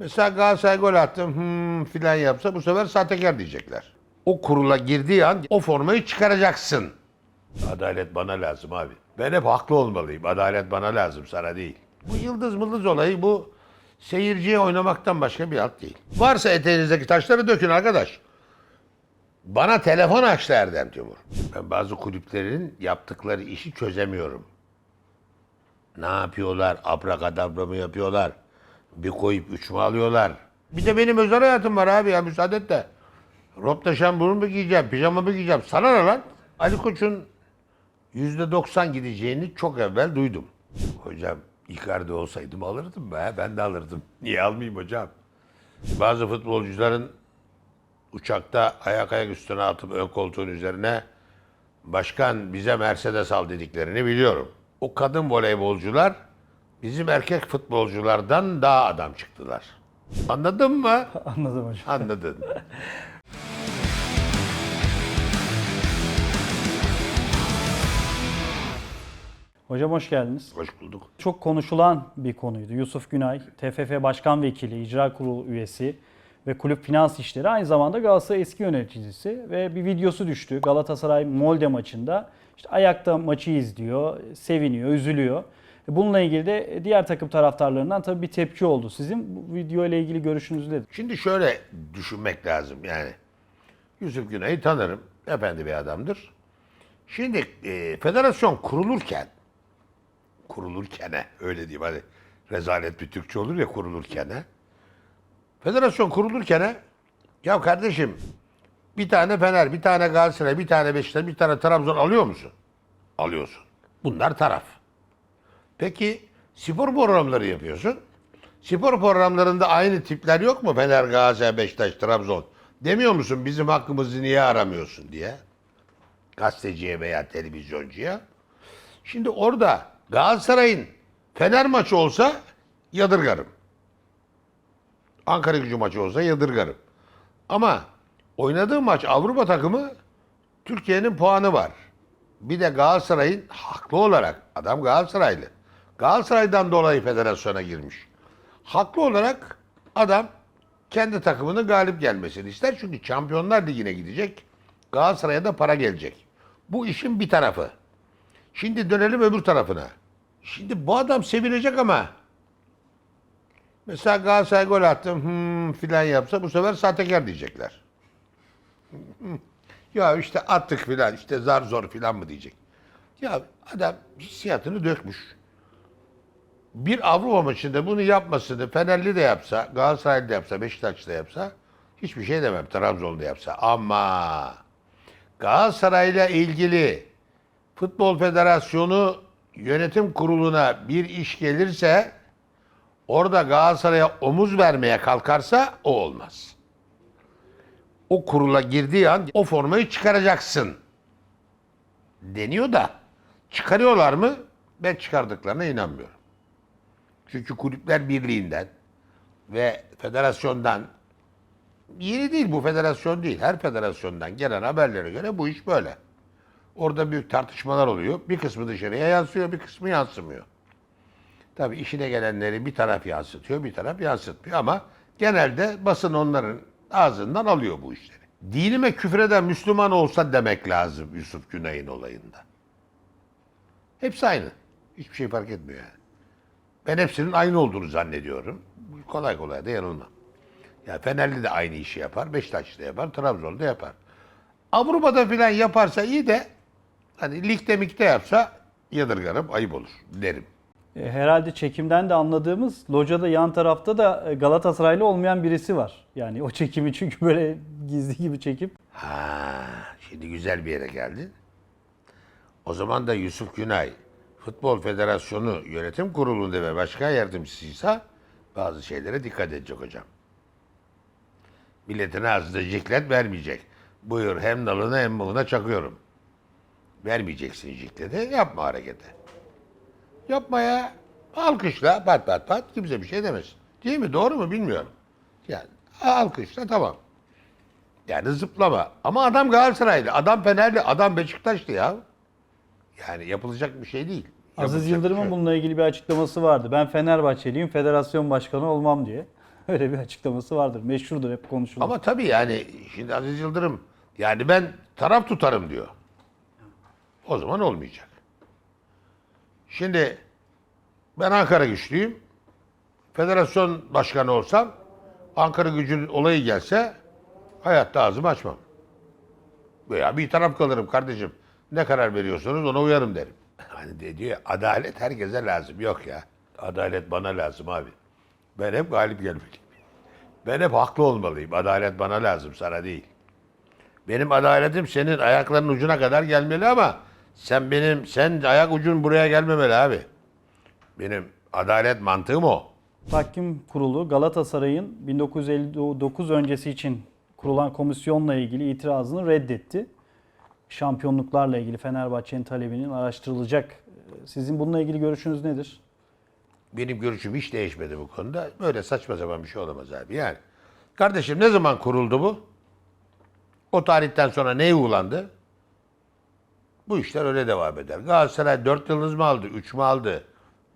Mesela Galatasaray gol attım hmm, filan yapsa bu sefer sahtekar diyecekler. O kurula girdiği an o formayı çıkaracaksın. Adalet bana lazım abi. Ben hep haklı olmalıyım. Adalet bana lazım sana değil. Bu yıldız mıldız olayı bu seyirciye oynamaktan başka bir alt değil. Varsa eteğinizdeki taşları dökün arkadaş. Bana telefon açtı Erdem Timur. Ben bazı kulüplerin yaptıkları işi çözemiyorum. Ne yapıyorlar? Abrakadabra mı yapıyorlar? Bir koyup üç mü alıyorlar? Bir de benim özel hayatım var abi ya müsaade et de. Ropta şamburun mu giyeceğim, pijama mı giyeceğim? Sana ne lan? Ali Koç'un %90 gideceğini çok evvel duydum. Hocam Icardi olsaydım alırdım be. Ben de alırdım. Niye almayayım hocam? Bazı futbolcuların uçakta ayak ayak üstüne atıp ön koltuğun üzerine başkan bize Mercedes al dediklerini biliyorum. O kadın voleybolcular bizim erkek futbolculardan daha adam çıktılar. Anladın mı? Anladım hocam. Anladın. Hocam hoş geldiniz. Hoş bulduk. Çok konuşulan bir konuydu. Yusuf Günay, TFF Başkan Vekili, İcra Kurulu üyesi ve kulüp finans işleri aynı zamanda Galatasaray eski yöneticisi ve bir videosu düştü. Galatasaray Molde maçında işte ayakta maçı izliyor, seviniyor, üzülüyor. Bununla ilgili de diğer takım taraftarlarından tabii bir tepki oldu. Sizin bu video ile ilgili görüşünüz nedir? Şimdi şöyle düşünmek lazım yani. Yusuf Güney'i tanırım. Efendi bir adamdır. Şimdi e, federasyon kurulurken kurulurkene öyle diyeyim hadi rezalet bir Türkçe olur ya kurulurkene. Federasyon kurulurkene ya kardeşim bir tane Fener, bir tane Galatasaray, bir tane Beşiktaş, bir tane Trabzon alıyor musun? Alıyorsun. Bunlar taraf. Peki spor programları yapıyorsun. Spor programlarında aynı tipler yok mu? Fener, Galatasaray, Beşiktaş, Trabzon. Demiyor musun bizim hakkımızı niye aramıyorsun diye? Gazeteciye veya televizyoncuya. Şimdi orada Galatasaray'ın Fener maçı olsa yadırgarım. Ankara gücü maçı olsa yadırgarım. Ama oynadığı maç Avrupa takımı Türkiye'nin puanı var. Bir de Galatasaray'ın haklı olarak adam Galatasaraylı. Galatasaray'dan dolayı federasyona girmiş. Haklı olarak adam kendi takımının galip gelmesini ister. Çünkü Şampiyonlar Ligi'ne gidecek. Galatasaray'a da para gelecek. Bu işin bir tarafı. Şimdi dönelim öbür tarafına. Şimdi bu adam sevinecek ama mesela Galatasaray gol attım hmm, filan yapsa bu sefer sahtekar diyecekler. Ya işte attık filan işte zar zor filan mı diyecek. Ya adam hissiyatını dökmüş. Bir Avrupa maçında bunu yapmasını Fenerli de yapsa, Galatasaraylı da yapsa, Beşiktaşlı da yapsa hiçbir şey demem. Trabzon'da yapsa. Ama Galatasaray'la ilgili Futbol Federasyonu yönetim kuruluna bir iş gelirse orada Galatasaray'a omuz vermeye kalkarsa o olmaz o kurula girdiği an o formayı çıkaracaksın deniyor da çıkarıyorlar mı? Ben çıkardıklarına inanmıyorum. Çünkü Kulüpler Birliği'nden ve federasyondan yeni değil bu federasyon değil. Her federasyondan gelen haberlere göre bu iş böyle. Orada büyük tartışmalar oluyor. Bir kısmı dışarıya yansıyor, bir kısmı yansımıyor. Tabii işine gelenleri bir taraf yansıtıyor, bir taraf yansıtmıyor ama genelde basın onların ağzından alıyor bu işleri. Dinime küfreden Müslüman olsa demek lazım Yusuf Güney'in olayında. Hepsi aynı. Hiçbir şey fark etmiyor yani. Ben hepsinin aynı olduğunu zannediyorum. Kolay kolay da yanılmam. Ya Fenerli de aynı işi yapar, Beşiktaşlı da yapar, Trabzon'da yapar. Avrupa'da filan yaparsa iyi de hani ligde mikte yapsa yadırgarım, ayıp olur derim. E, Herhalde çekimden de anladığımız locada yan tarafta da e, Galatasaraylı olmayan birisi var. Yani o çekimi çünkü böyle gizli gibi çekip Ha, şimdi güzel bir yere geldin. O zaman da Yusuf Günay Futbol Federasyonu Yönetim Kurulu'nda ve başkan yardımcısıysa bazı şeylere dikkat edecek hocam. Milletin ağzına ciklet vermeyecek. Buyur hem nalına hem malına çakıyorum. Vermeyeceksin cikleti, yapma hareketi. Yapma ya. Alkışla pat pat pat kimse bir şey demez. Değil mi? Doğru mu bilmiyorum. Yani alkışla tamam. Yani zıplama. Ama adam Galatasaraylı, adam Fenerli, adam Beşiktaşlı ya. Yani yapılacak bir şey değil. Aziz Yapılacak Yıldırım'ın şey. bununla ilgili bir açıklaması vardı. Ben Fenerbahçeliyim, federasyon başkanı olmam diye. Öyle bir açıklaması vardır. Meşhurdur hep konuşulur. Ama tabii yani şimdi Aziz Yıldırım yani ben taraf tutarım diyor. O zaman olmayacak. Şimdi ben Ankara güçlüyüm. Federasyon başkanı olsam Ankara gücünün olayı gelse hayatta ağzımı açmam. Veya bir taraf kalırım kardeşim. Ne karar veriyorsanız ona uyarım derim. Hani de diyor ya, adalet herkese lazım. Yok ya. Adalet bana lazım abi. Ben hep galip gelmeliyim. Ben hep haklı olmalıyım. Adalet bana lazım, sana değil. Benim adaletim senin ayaklarının ucuna kadar gelmeli ama sen benim, sen ayak ucun buraya gelmemeli abi. Benim adalet mantığım o. Tahkim Kurulu Galatasaray'ın 1959 öncesi için kurulan komisyonla ilgili itirazını reddetti. Şampiyonluklarla ilgili Fenerbahçe'nin talebinin araştırılacak. Sizin bununla ilgili görüşünüz nedir? Benim görüşüm hiç değişmedi bu konuda. Böyle saçma sapan bir şey olamaz abi. Yani kardeşim ne zaman kuruldu bu? O tarihten sonra ne uygulandı? Bu işler öyle devam eder. Galatasaray 4 yıldız mı aldı, 3 mü aldı?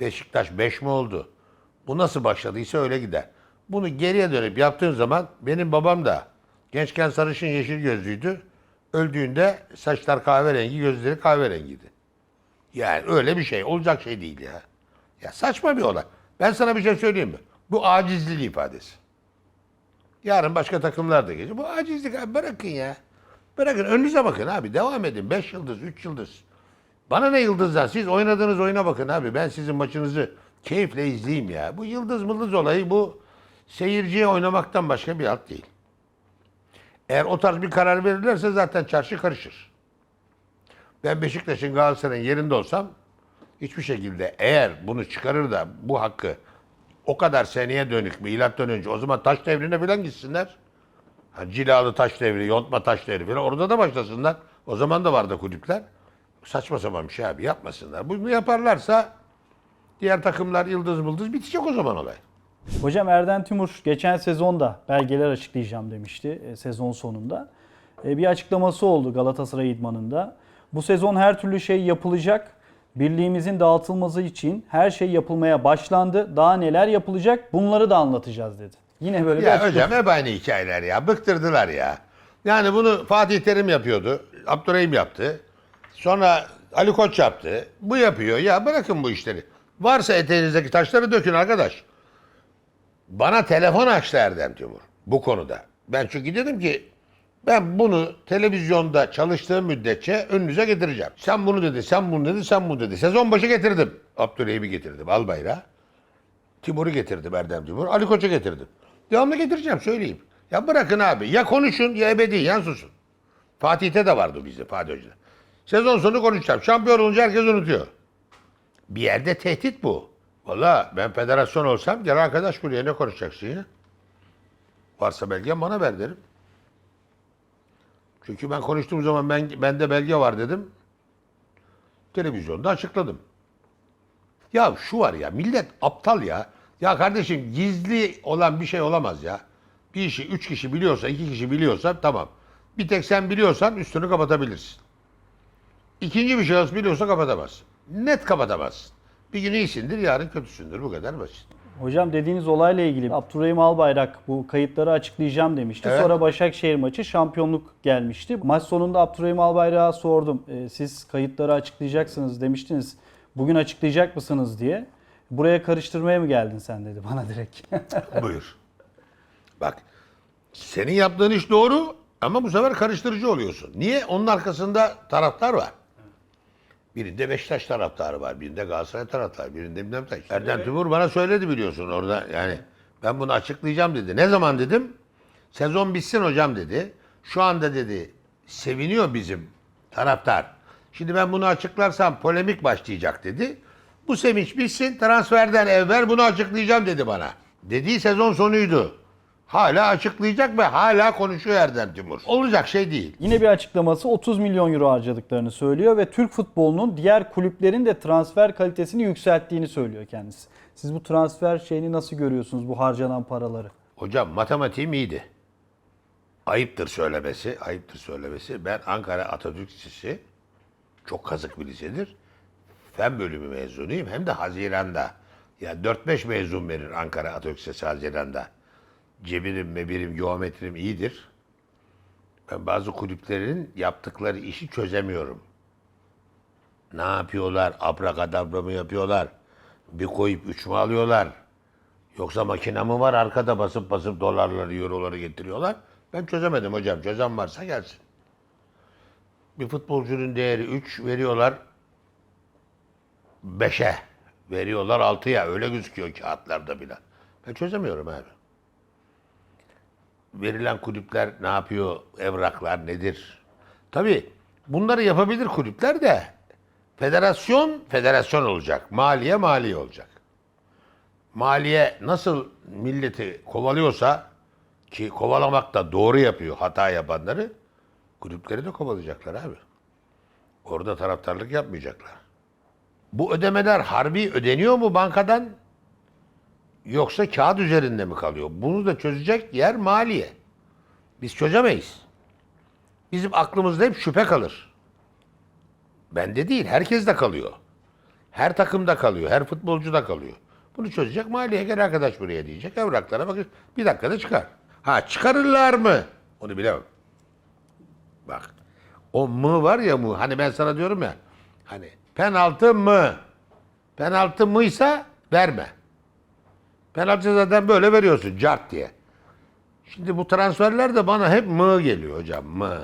Beşiktaş 5 mi oldu? Bu nasıl başladıysa öyle gider. Bunu geriye dönüp yaptığın zaman benim babam da gençken sarışın yeşil gözlüydü. Öldüğünde saçlar kahverengi, gözleri kahverengiydi. Yani öyle bir şey. Olacak şey değil ya. Ya saçma bir olay. Ben sana bir şey söyleyeyim mi? Bu acizlik ifadesi. Yarın başka takımlar da gelecek. Bu acizlik abi bırakın ya. Bırakın önünüze bakın abi. Devam edin. 5 yıldız, 3 yıldız. Bana ne yıldızlar? Siz oynadığınız oyuna bakın abi. Ben sizin maçınızı keyifle izleyeyim ya. Bu yıldız mıldız olayı bu seyirciye oynamaktan başka bir alt değil. Eğer o tarz bir karar verirlerse zaten çarşı karışır. Ben Beşiktaş'ın Galatasaray'ın yerinde olsam hiçbir şekilde eğer bunu çıkarır da bu hakkı o kadar seneye dönük milattan önce o zaman taş devrine falan gitsinler. Ha, cilalı taş devri, yontma taş devri falan orada da başlasınlar. O zaman da vardı kulüpler. Saçma sapan bir şey abi yapmasınlar. Bunu yaparlarsa diğer takımlar yıldız mıldız bitecek o zaman olay. Hocam Erden Timur geçen sezonda belgeler açıklayacağım demişti e, sezon sonunda. E, bir açıklaması oldu Galatasaray idmanında. Bu sezon her türlü şey yapılacak. Birliğimizin dağıtılması için her şey yapılmaya başlandı. Daha neler yapılacak bunları da anlatacağız dedi. Yine böyle bir Ya açıklama. hocam hep aynı hikayeler ya. Bıktırdılar ya. Yani bunu Fatih Terim yapıyordu. Abdurrahim yaptı. Sonra Ali Koç yaptı. Bu yapıyor. Ya bırakın bu işleri. Varsa eteğinizdeki taşları dökün arkadaş. Bana telefon açtı Erdem Timur bu konuda. Ben çünkü dedim ki ben bunu televizyonda çalıştığım müddetçe önünüze getireceğim. Sen bunu dedi, sen bunu dedi, sen bunu dedi. Sezon başı getirdim. Abdurrahim'i getirdim, Albayrak'ı. Timur'u getirdim Erdem Timur. Ali Koç'u getirdim. Devamlı getireceğim söyleyeyim. Ya bırakın abi. Ya konuşun ya ebediyen susun. Fatih'te de vardı bizde Fatih Hoca'da. Sezon sonu konuşacağım. Şampiyon olunca herkes unutuyor. Bir yerde tehdit bu. Valla ben federasyon olsam gel arkadaş buraya ne konuşacaksın ya? Varsa belge bana ver derim. Çünkü ben konuştuğum zaman ben bende belge var dedim. Televizyonda açıkladım. Ya şu var ya millet aptal ya. Ya kardeşim gizli olan bir şey olamaz ya. Bir işi üç kişi biliyorsa, iki kişi biliyorsa tamam. Bir tek sen biliyorsan üstünü kapatabilirsin. İkinci bir şahıs biliyorsa kapatamazsın. Net kapatamazsın. Bir gün iyisindir, yarın kötüsündür. Bu kadar basit. Hocam dediğiniz olayla ilgili Abdurrahim Albayrak bu kayıtları açıklayacağım demişti. Evet. Sonra Başakşehir maçı şampiyonluk gelmişti. Maç sonunda Abdurrahim Albayrak'a sordum. E, siz kayıtları açıklayacaksınız demiştiniz. Bugün açıklayacak mısınız diye. Buraya karıştırmaya mı geldin sen dedi bana direkt. Buyur. Bak, senin yaptığın iş doğru ama bu sefer karıştırıcı oluyorsun. Niye? Onun arkasında taraftar var. Birinde Beşiktaş taraftarı var, birinde Galatasaray taraftarı, birinde bilmem ne. Erdem Timur bana söyledi biliyorsun orada yani ben bunu açıklayacağım dedi. Ne zaman dedim? Sezon bitsin hocam dedi. Şu anda dedi seviniyor bizim taraftar. Şimdi ben bunu açıklarsam polemik başlayacak dedi. Bu sevinç bitsin transferden evvel bunu açıklayacağım dedi bana. Dediği sezon sonuydu. Hala açıklayacak ve hala konuşuyor Erdem Timur. Olacak şey değil. Yine bir açıklaması 30 milyon euro harcadıklarını söylüyor ve Türk futbolunun diğer kulüplerin de transfer kalitesini yükselttiğini söylüyor kendisi. Siz bu transfer şeyini nasıl görüyorsunuz bu harcanan paraları? Hocam matematiğim iyiydi. Ayıptır söylemesi, ayıptır söylemesi. Ben Ankara Atatürk Lisesi, çok kazık bir lisedir. Fen bölümü mezunuyum hem de Haziran'da. Yani 4-5 mezun verir Ankara Atatürk Lisesi Haziran'da. Cebirim, mebirim, geometrim iyidir. Ben bazı kulüplerin yaptıkları işi çözemiyorum. Ne yapıyorlar? Abrakadabra mı yapıyorlar? Bir koyup üç mü alıyorlar? Yoksa makine mi var arkada basıp basıp dolarları, euroları getiriyorlar? Ben çözemedim hocam. Çözen varsa gelsin. Bir futbolcunun değeri 3 veriyorlar 5'e. Veriyorlar 6'ya. Öyle gözüküyor kağıtlarda bile. Ben çözemiyorum abi. Verilen kulüpler ne yapıyor? Evraklar nedir? Tabii bunları yapabilir kulüpler de federasyon federasyon olacak. Maliye maliye olacak. Maliye nasıl milleti kovalıyorsa ki kovalamak da doğru yapıyor hata yapanları kulüpleri de kovalayacaklar abi. Orada taraftarlık yapmayacaklar. Bu ödemeler harbi ödeniyor mu bankadan? Yoksa kağıt üzerinde mi kalıyor? Bunu da çözecek yer maliye. Biz çözemeyiz. Bizim aklımızda hep şüphe kalır. Bende değil, herkes de kalıyor. Her takımda kalıyor, her futbolcuda kalıyor. Bunu çözecek maliye gel arkadaş buraya diyecek. Evraklara bakın bir dakikada çıkar. Ha çıkarırlar mı? Onu bilemem. Bak. O mı var ya mı? Hani ben sana diyorum ya. Hani penaltı mı? Penaltı mıysa verme. Penaltı zaten böyle veriyorsun cart diye. Şimdi bu transferler de bana hep mı geliyor hocam mı.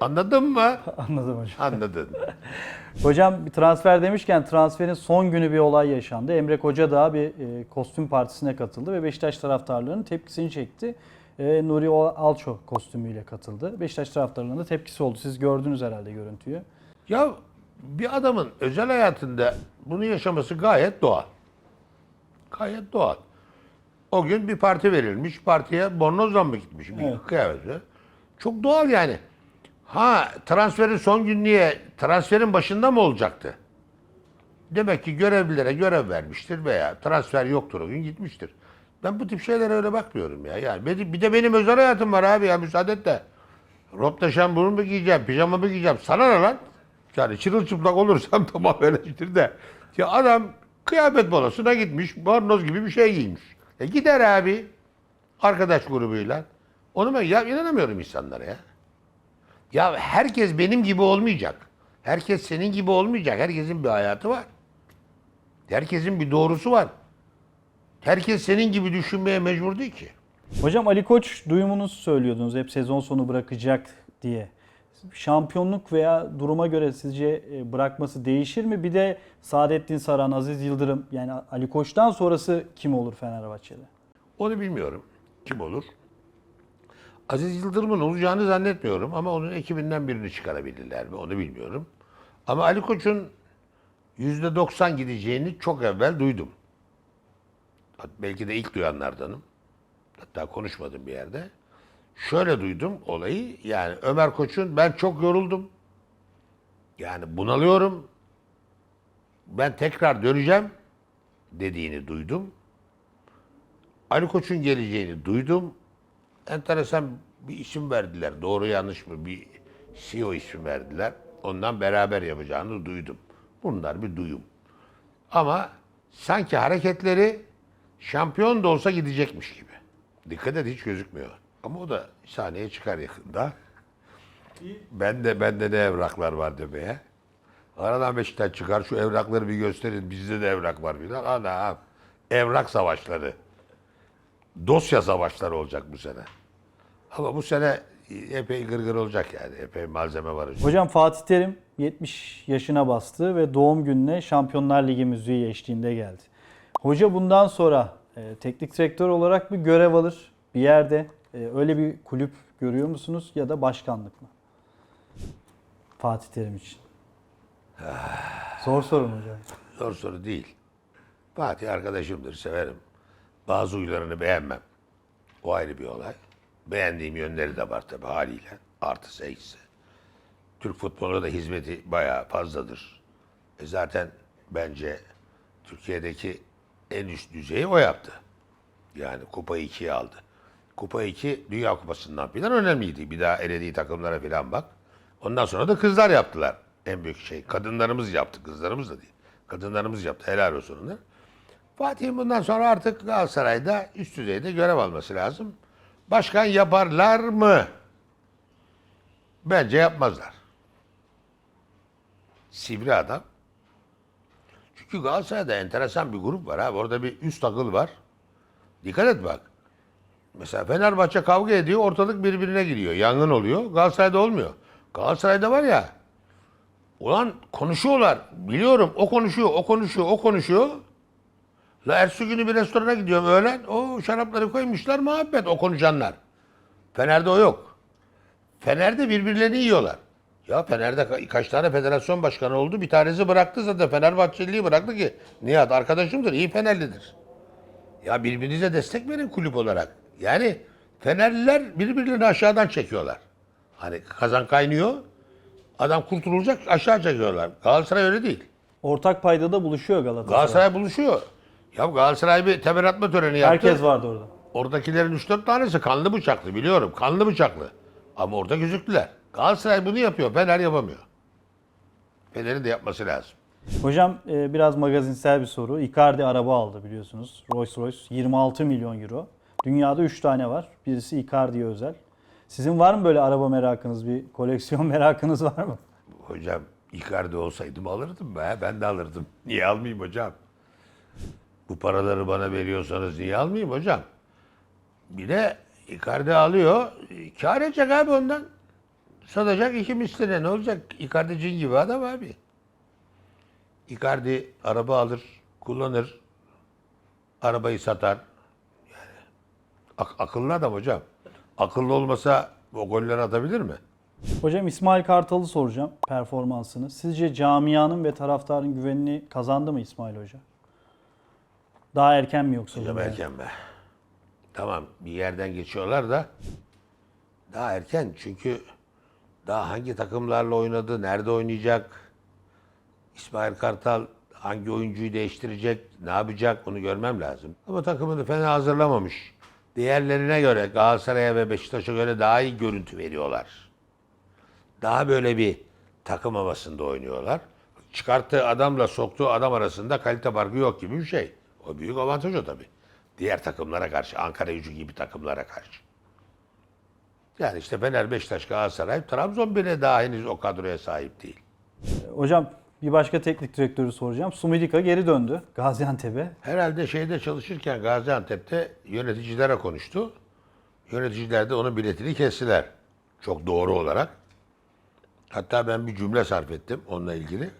Anladın mı? Anladım hocam. Anladın. Hocam bir transfer demişken transferin son günü bir olay yaşandı. Emre Kocadağ bir e, kostüm partisine katıldı ve Beşiktaş taraftarlarının tepkisini çekti. E, Nuri Alço kostümüyle katıldı. Beşiktaş taraftarlarının da tepkisi oldu. Siz gördünüz herhalde görüntüyü. Ya bir adamın özel hayatında bunu yaşaması gayet doğal. Gayet doğal. O gün bir parti verilmiş. Partiye bornozla mı gitmiş? Bir Evet. kıyafetle. Çok doğal yani. Ha transferin son gün niye? Transferin başında mı olacaktı? Demek ki görevlilere görev vermiştir veya transfer yoktur o gün gitmiştir. Ben bu tip şeylere öyle bakmıyorum ya. Yani bir de benim özel hayatım var abi ya müsaade et de. Ropta şamburunu mu giyeceğim, pijama mı giyeceğim? Sana ne lan? Yani çırılçıplak olursam tamam öyledir de. Ya adam kıyafet balosuna gitmiş, bornoz gibi bir şey giymiş. E gider abi. Arkadaş grubuyla. Onu ben ya inanamıyorum insanlara ya. Ya herkes benim gibi olmayacak. Herkes senin gibi olmayacak. Herkesin bir hayatı var. Herkesin bir doğrusu var. Herkes senin gibi düşünmeye mecbur değil ki. Hocam Ali Koç duyumunuzu söylüyordunuz hep sezon sonu bırakacak diye. Şampiyonluk veya duruma göre sizce e, bırakması değişir mi? Bir de Saadettin Saran, Aziz Yıldırım yani Ali Koç'tan sonrası kim olur Fenerbahçe'de? Onu bilmiyorum. Kim olur? Aziz Yıldırım'ın olacağını zannetmiyorum ama onun ekibinden birini çıkarabilirler mi onu bilmiyorum. Ama Ali Koç'un %90 gideceğini çok evvel duydum. Belki de ilk duyanlardanım. Hatta konuşmadım bir yerde. Şöyle duydum olayı. Yani Ömer Koç'un ben çok yoruldum. Yani bunalıyorum. Ben tekrar döneceğim dediğini duydum. Ali Koç'un geleceğini duydum. Enteresan bir isim verdiler. Doğru yanlış mı bir CEO ismi verdiler. Ondan beraber yapacağını duydum. Bunlar bir duyum. Ama sanki hareketleri şampiyon da olsa gidecekmiş gibi. Dikkat et hiç gözükmüyor. Ama o da sahneye çıkar yakında. Ben de bende ne evraklar var demeye. Aradan Beşiktaş çıkar şu evrakları bir gösterin bizde de evrak var filan. Ana evrak savaşları dosya savaşları olacak bu sene. Ama bu sene epey gırgır olacak yani. Epey malzeme var. Hocam Fatih Terim 70 yaşına bastı ve doğum gününe Şampiyonlar Ligi müziği eşliğinde geldi. Hoca bundan sonra e, teknik direktör olarak bir görev alır bir yerde. E, öyle bir kulüp görüyor musunuz ya da başkanlık mı? Fatih Terim için. Zor sorun hocam. Zor soru değil. Fatih arkadaşımdır, severim. Bazı huylarını beğenmem. O ayrı bir olay. Beğendiğim yönleri de var tabii haliyle. Artısı eksisi. Türk futboluna da hizmeti bayağı fazladır. E zaten bence Türkiye'deki en üst düzeyi o yaptı. Yani Kupa 2'yi aldı. Kupa 2 Dünya Kupası'ndan filan önemliydi. Bir daha elediği takımlara filan bak. Ondan sonra da kızlar yaptılar. En büyük şey. Kadınlarımız yaptı. Kızlarımız da değil. Kadınlarımız yaptı. Helal olsun onlar. Fatih'in bundan sonra artık Galatasaray'da üst düzeyde görev alması lazım. Başkan yaparlar mı? Bence yapmazlar. Sivri adam. Çünkü Galatasaray'da enteresan bir grup var abi. Orada bir üst akıl var. Dikkat et bak. Mesela Fenerbahçe kavga ediyor, ortalık birbirine giriyor. Yangın oluyor. Galatasaray'da olmuyor. Galatasaray'da var ya, ulan konuşuyorlar. Biliyorum o konuşuyor, o konuşuyor, o konuşuyor. La ertesi günü bir restorana gidiyorum öğlen. O şarapları koymuşlar muhabbet o konuşanlar. Fener'de o yok. Fener'de birbirlerini yiyorlar. Ya Fener'de ka- kaç tane federasyon başkanı oldu? Bir tanesi bıraktı zaten. Fenerbahçeliği bıraktı ki. Nihat arkadaşımdır, iyi Fenerlidir. Ya birbirinize destek verin kulüp olarak. Yani Fenerliler birbirlerini aşağıdan çekiyorlar. Hani kazan kaynıyor. Adam kurtulacak aşağı çekiyorlar. Galatasaray öyle değil. Ortak paydada buluşuyor Galatasaray. Galatasaray buluşuyor. Ya Galatasaray bir temel atma töreni yaptı. Herkes vardı orada. Oradakilerin 3-4 tanesi kanlı bıçaklı biliyorum. Kanlı bıçaklı. Ama orada gözüktüler. Galatasaray bunu yapıyor. Fener yapamıyor. Fener'in de yapması lazım. Hocam e, biraz magazinsel bir soru. Icardi araba aldı biliyorsunuz. Rolls Royce 26 milyon euro. Dünyada 3 tane var. Birisi Icardi'ye özel. Sizin var mı böyle araba merakınız, bir koleksiyon merakınız var mı? Hocam Icardi olsaydım alırdım be. Ben de alırdım. Niye almayayım hocam? Bu paraları bana veriyorsanız niye almayayım hocam? Bir de Icardi alıyor. Kâr edecek abi ondan. Satacak iki misline. Ne olacak? Icardi cin gibi adam abi. Icardi araba alır, kullanır. Arabayı satar. Ak- akıllı adam hocam. Akıllı olmasa o golleri atabilir mi? Hocam İsmail Kartal'ı soracağım performansını. Sizce camianın ve taraftarın güvenini kazandı mı İsmail Hoca? Daha erken mi yoksa? Hocam erken be. Tamam bir yerden geçiyorlar da daha erken çünkü daha hangi takımlarla oynadı, nerede oynayacak, İsmail Kartal hangi oyuncuyu değiştirecek, ne yapacak onu görmem lazım. Ama takımını fena hazırlamamış. Diğerlerine göre Galatasaray'a ve Beşiktaş'a göre daha iyi görüntü veriyorlar. Daha böyle bir takım havasında oynuyorlar. Çıkarttığı adamla soktuğu adam arasında kalite farkı yok gibi bir şey. O büyük avantaj o tabii. Diğer takımlara karşı, Ankara gücü gibi takımlara karşı. Yani işte Fener, Beşiktaş, Galatasaray, Trabzon bile daha henüz o kadroya sahip değil. Hocam bir başka teknik direktörü soracağım. Sumidika geri döndü Gaziantep'e. Herhalde şeyde çalışırken Gaziantep'te yöneticilere konuştu. Yöneticiler de onun biletini kestiler. Çok doğru olarak. Hatta ben bir cümle sarf ettim onunla ilgili.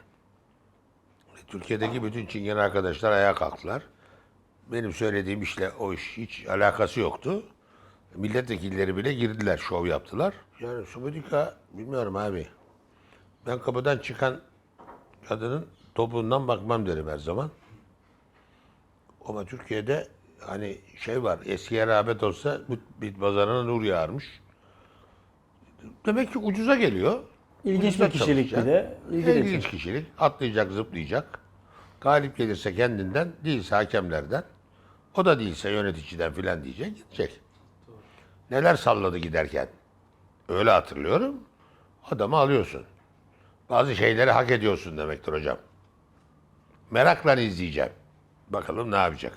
Türkiye'deki bütün çingen arkadaşlar ayağa kalktılar. Benim söylediğim işle o iş hiç alakası yoktu. Milletvekilleri bile girdiler, şov yaptılar. Yani Subudika bilmiyorum abi. Ben kapıdan çıkan kadının topuğundan bakmam derim her zaman. Ama Türkiye'de hani şey var, eskiye rağbet olsa bit pazarına nur yağarmış. Demek ki ucuza geliyor. İlginç bir kişilik bir de. İlgi İlginç çekici. kişilik. Atlayacak, zıplayacak. Galip gelirse kendinden, değilse hakemlerden. O da değilse yöneticiden filan diyecek, gidecek. Neler salladı giderken. Öyle hatırlıyorum. Adamı alıyorsun. Bazı şeyleri hak ediyorsun demektir hocam. Merakla izleyeceğim. Bakalım ne yapacak.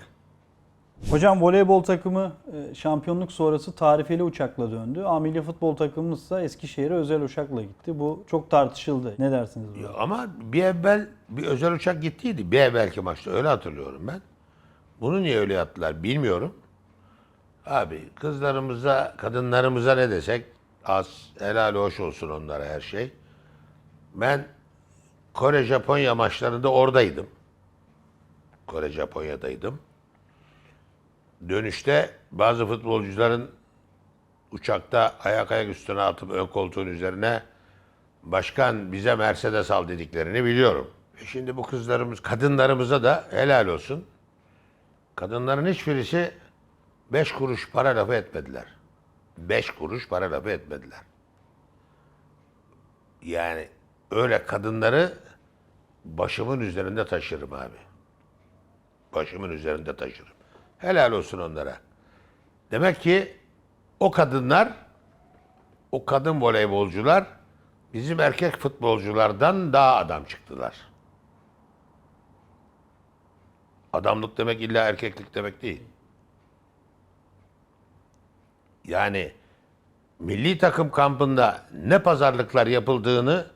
Hocam voleybol takımı e, şampiyonluk sonrası tarifeli uçakla döndü. A milli futbol takımımız ise Eskişehir'e özel uçakla gitti. Bu çok tartışıldı. Ne dersiniz? Ya Ama bir evvel bir özel uçak gittiydi. Bir evvelki maçta öyle hatırlıyorum ben. Bunu niye öyle yaptılar bilmiyorum. Abi kızlarımıza, kadınlarımıza ne desek az, helal hoş olsun onlara her şey. Ben Kore Japonya maçlarında oradaydım. Kore Japonya'daydım. Dönüşte bazı futbolcuların uçakta ayak ayak üstüne atıp ön koltuğun üzerine başkan bize Mercedes al dediklerini biliyorum. E şimdi bu kızlarımız, kadınlarımıza da helal olsun. Kadınların hiçbirisi beş kuruş para lafı etmediler. Beş kuruş para lafı etmediler. Yani öyle kadınları başımın üzerinde taşırım abi. Başımın üzerinde taşırım. Helal olsun onlara. Demek ki o kadınlar, o kadın voleybolcular bizim erkek futbolculardan daha adam çıktılar. Adamlık demek illa erkeklik demek değil. Yani milli takım kampında ne pazarlıklar yapıldığını,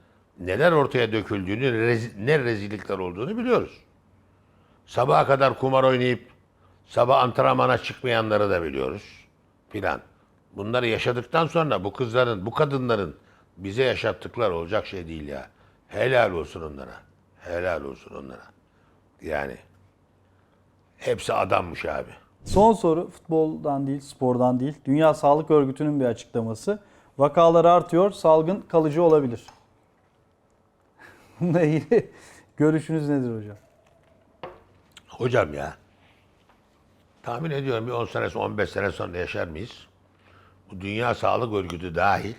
neler ortaya döküldüğünü, rezi- ne rezillikler olduğunu biliyoruz. Sabaha kadar kumar oynayıp sabah antrenmana çıkmayanları da biliyoruz filan. Bunları yaşadıktan sonra bu kızların, bu kadınların bize yaşattıkları olacak şey değil ya. Helal olsun onlara. Helal olsun onlara. Yani hepsi adammış abi. Son soru futboldan değil, spordan değil. Dünya Sağlık Örgütü'nün bir açıklaması. Vakalar artıyor, salgın kalıcı olabilir. Bununla ilgili görüşünüz nedir hocam? Hocam ya. Tahmin ediyorum bir 10 sene sonra 15 sene sonra yaşar mıyız? Bu Dünya Sağlık Örgütü dahil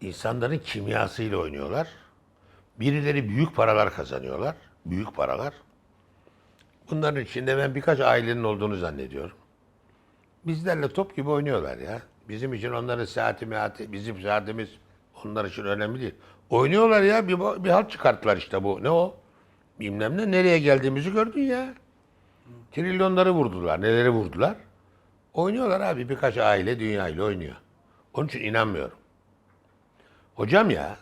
insanların kimyasıyla oynuyorlar. Birileri büyük paralar kazanıyorlar. Büyük paralar. Bunların içinde ben birkaç ailenin olduğunu zannediyorum. Bizlerle top gibi oynuyorlar ya. Bizim için onların saati meati, bizim saatimiz onlar için önemli değil. Oynuyorlar ya bir, bir halt çıkarttılar işte bu. Ne o? Bilmem ne nereye geldiğimizi gördün ya. Trilyonları vurdular. Neleri vurdular? Oynuyorlar abi. Birkaç aile dünya ile oynuyor. Onun için inanmıyorum. Hocam ya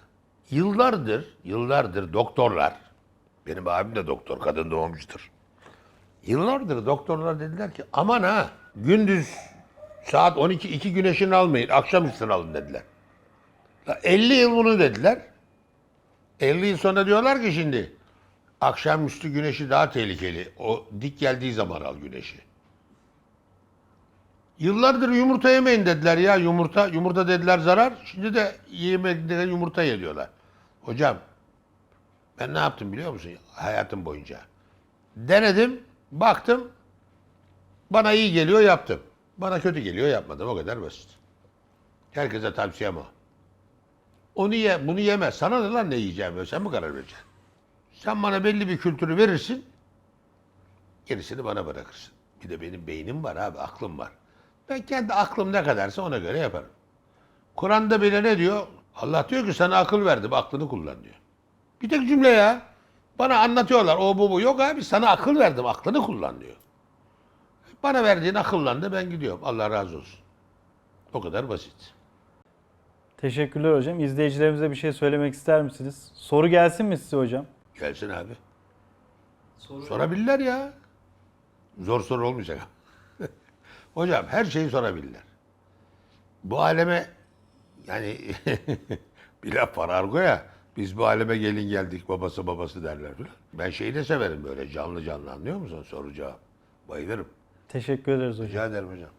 yıllardır, yıllardır doktorlar, benim abim de doktor, kadın doğumcudur. Yıllardır doktorlar dediler ki aman ha gündüz saat 12 iki güneşini almayın, akşam üstünü alın dediler. La 50 yıl bunu dediler. 50 yıl sonra diyorlar ki şimdi akşamüstü güneşi daha tehlikeli. O dik geldiği zaman al güneşi. Yıllardır yumurta yemeyin dediler ya yumurta. Yumurta dediler zarar. Şimdi de yemekleri yumurta ye diyorlar. Hocam ben ne yaptım biliyor musun hayatım boyunca? Denedim, baktım. Bana iyi geliyor yaptım. Bana kötü geliyor yapmadım. O kadar basit. Herkese tavsiyem o. Onu ye, bunu yeme. Sana ne lan ne yiyeceğim? Sen mi karar vereceksin? Sen bana belli bir kültürü verirsin. Gerisini bana bırakırsın. Bir de benim beynim var abi, aklım var. Ben kendi aklım ne kadarsa ona göre yaparım. Kur'an'da bile ne diyor? Allah diyor ki sana akıl verdim, aklını kullan diyor. Bir tek cümle ya. Bana anlatıyorlar o bu bu. Yok abi sana akıl verdim, aklını kullan diyor. Bana verdiğin akıllan da ben gidiyorum. Allah razı olsun. O kadar basit. Teşekkürler hocam. İzleyicilerimize bir şey söylemek ister misiniz? Soru gelsin mi size hocam? Gelsin abi. Sorabilirler ya. Zor soru olmayacak. Hocam her şeyi sorabilirler. Bu aleme yani bir laf var argo ya. Biz bu aleme gelin geldik babası babası derler. Ben şeyi de severim böyle canlı canlı anlıyor musun? Soru cevap. Bayılırım. Teşekkür ederiz hocam. Rica ederim hocam.